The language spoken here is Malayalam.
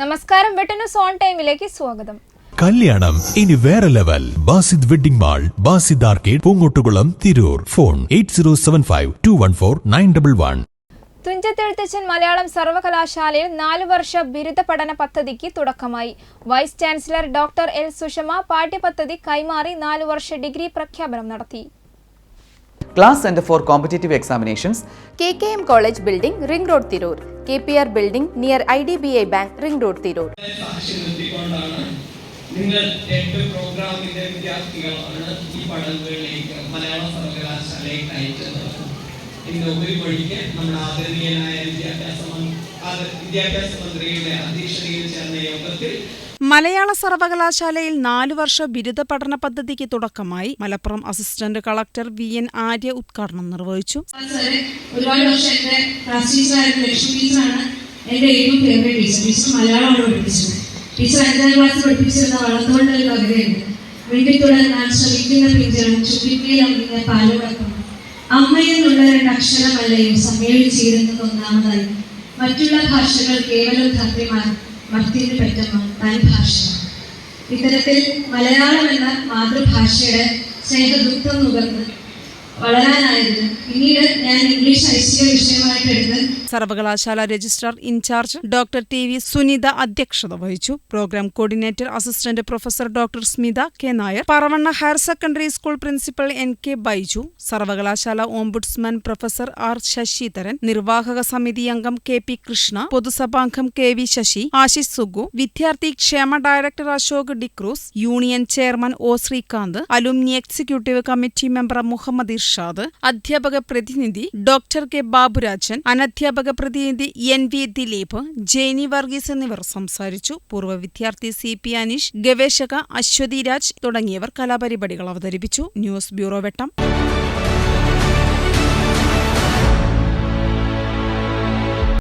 നമസ്കാരം വെട്ടന്യൂസ് സോൺ ടൈമിലേക്ക് സ്വാഗതം. കല്യാണം ഇനി വേറെ level. Basid wedding mall Basid arcade Poongottukulam Tirur. Phone eight zero seven five two one four nine double one. Thunchathezhuthachan Malayalam സർവകലാശാലയിൽ നാലു വർഷ ബിരുദ പഠന പദ്ധതിക്ക് തുടക്കമായി. Vice chancellor doctor L Sushama പാഠ്യപദ്ധതി കൈമാറി നാലു വർഷ ഡിഗ്രി പ്രഖ്യാപനം നടത്തി. Class centre for competitive examinations K K M college building ring road Tirur K P R building near I D B I bank ring road Tirur നിങ്ങൾ എട്ട് പ്രോഗ്രാമിന്റെ വിദ്യാർത്ഥികളാണ് ഈ പഠനങ്ങളിലേക്ക് മലയാള സർവകലാശാലയിലേക്ക് അയച്ചത്. ഇന്ന് ഒരു വഴിക്ക് നമ്മുടെ ആദരണീയനായ വിദ്യാഭ്യാസ വിദ്യാഭ്യാസ മന്ത്രിയുടെ അധ്യക്ഷതയിൽ ചേർന്ന യോഗത്തിൽ മലയാള സർവകലാശാലയിൽ നാലു വർഷ ബിരുദ പഠന പദ്ധതിക്ക് തുടക്കമായി. Malappuram assistant collector V N Arya ഉദ്ഘാടനം നിർവഹിച്ചു. ഒരുപാട് വർഷം ഏറ്റവും ടീച്ചർ ടീച്ചർ ക്ലാസ് പഠിപ്പിച്ചിരുന്ന ഞാൻ രണ്ട് അക്ഷരമല്ലയോ സമ്മേളിച്ചിരുന്നത് ഒന്നാമതായി. മറ്റുള്ള ഭാഷകൾ കേവലം ധർമ്മിമാർ മർത്തിന് പെറ്റമ്മ തൻ ഭാഷ ഇത്തരത്തിൽ മലയാളം എന്ന മാതൃഭാഷയുടെ സ്നേഹദുഃഖം നുകർന്ന് സർവകലാശാല registrar in charge doctor T V Sunitha അധ്യക്ഷത വഹിച്ചു. Programme coordinator assistant professor doctor Smitha K Nair Paravanna higher secondary school principal N K Baiju സർവകലാശാല ഓംബുഡ്സ്മാൻ പ്രൊഫസർ ആർ ശശിധരൻ നിർവാഹക സമിതി അംഗം കെ പി കൃഷ്ണ പൊതുസഭാംഗം കെ വി ശശി ആശിഷ് സുഗു വിദ്യാർത്ഥി ക്ഷേമ director Ashok D'Cruz union chairman O Sreekanth alumni executive committee member Muhammad Irshad അധ്യാപക പ്രതിനിധി ഡോക്ടർ കെ ബാബുരാജൻ അനധ്യാപക പ്രതിനിധി N V Dileep Jenny Varghese എന്നിവർ സംസാരിച്ചു. പൂർവ വിദ്യാർത്ഥി സി പി അനീഷ് ഗവേഷക അശ്വതി രാജ് തുടങ്ങിയവർ കലാപരിപാടികൾ അവതരിപ്പിച്ചു. News bureau Vettam.